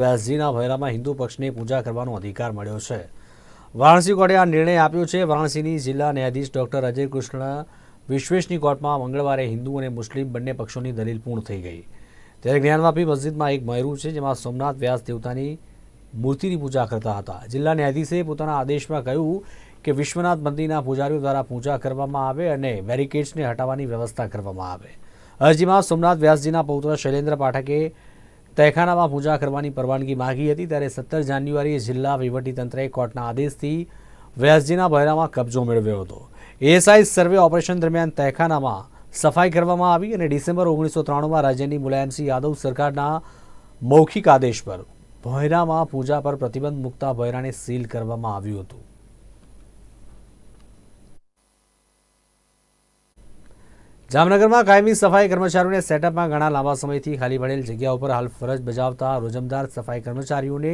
વ્યાસજીના ભૈરામાં હિન્દુ પક્ષને પૂજા કરવાનો અધિકાર મળ્યો છે. વારાણસી કોર્ટે આ નિર્ણય આપ્યો છે. વારાણસીની જિલ્લા ન્યાયાધીશ ડોક્ટર અજય કૃષ્ણ વિશ્વેશની કોર્ટમાં મંગળવારે હિન્દુ અને મુસ્લિમ બંને પક્ષોની દલીલ પૂર્ણ થઈ ગઈ. ત્યારે જ્ઞાનવાપી મસ્જિદમાં એક મહેરું છે, જેમાં સોમનાથ વ્યાસ દેવતાની મૂર્તિની પૂજા કરતા હતા. જિલ્લા ન્યાયાધીશે પોતાના આદેશમાં કહ્યું કે વિશ્વનાથ મંદિરના પૂજારીઓ દ્વારા પૂજા કરવામાં આવે અને બેરિકેડ્સને હટાવવાની વ્યવસ્થા કરવામાં આવે. અરજીમાં સોમનાથ વ્યાસજીના પૌત્ર શૈલેન્દ્ર પાઠકે તહેખાનામાં પૂજા કરવાની પરવાનગી માંગી હતી ત્યારે સત્તર જાન્યુઆરીએ જિલ્લા વહીવટીતંત્રએ કોર્ટના આદેશથી વ્યાસજીના બહેરામાં કબજો મેળવ્યો હતો. એએસઆઈ સર્વે ઓપરેશન દરમિયાન તહેખાનામાં સફાઈ કરવામાં આવી અને ડિસેમ્બર ઓગણીસો ત્રાણુંમાં રાજ્યની મુલાયમસિંહ યાદવ સરકારના મૌખિક આદેશ પર ભોયરામાં પૂજા પર પ્રતિબંધ મૂકતા ભોયરાને સીલ કરવામાં આવ્યું હતું. જામનગરમાં કાયમી સફાઈ કર્મચારીઓને સેટઅપમાં ઘણા લાંબા સમયથી ખાલી પડેલ જગ્યા ઉપર હાલ ફરજ બજાવતા રોજમદાર સફાઈ કર્મચારીઓને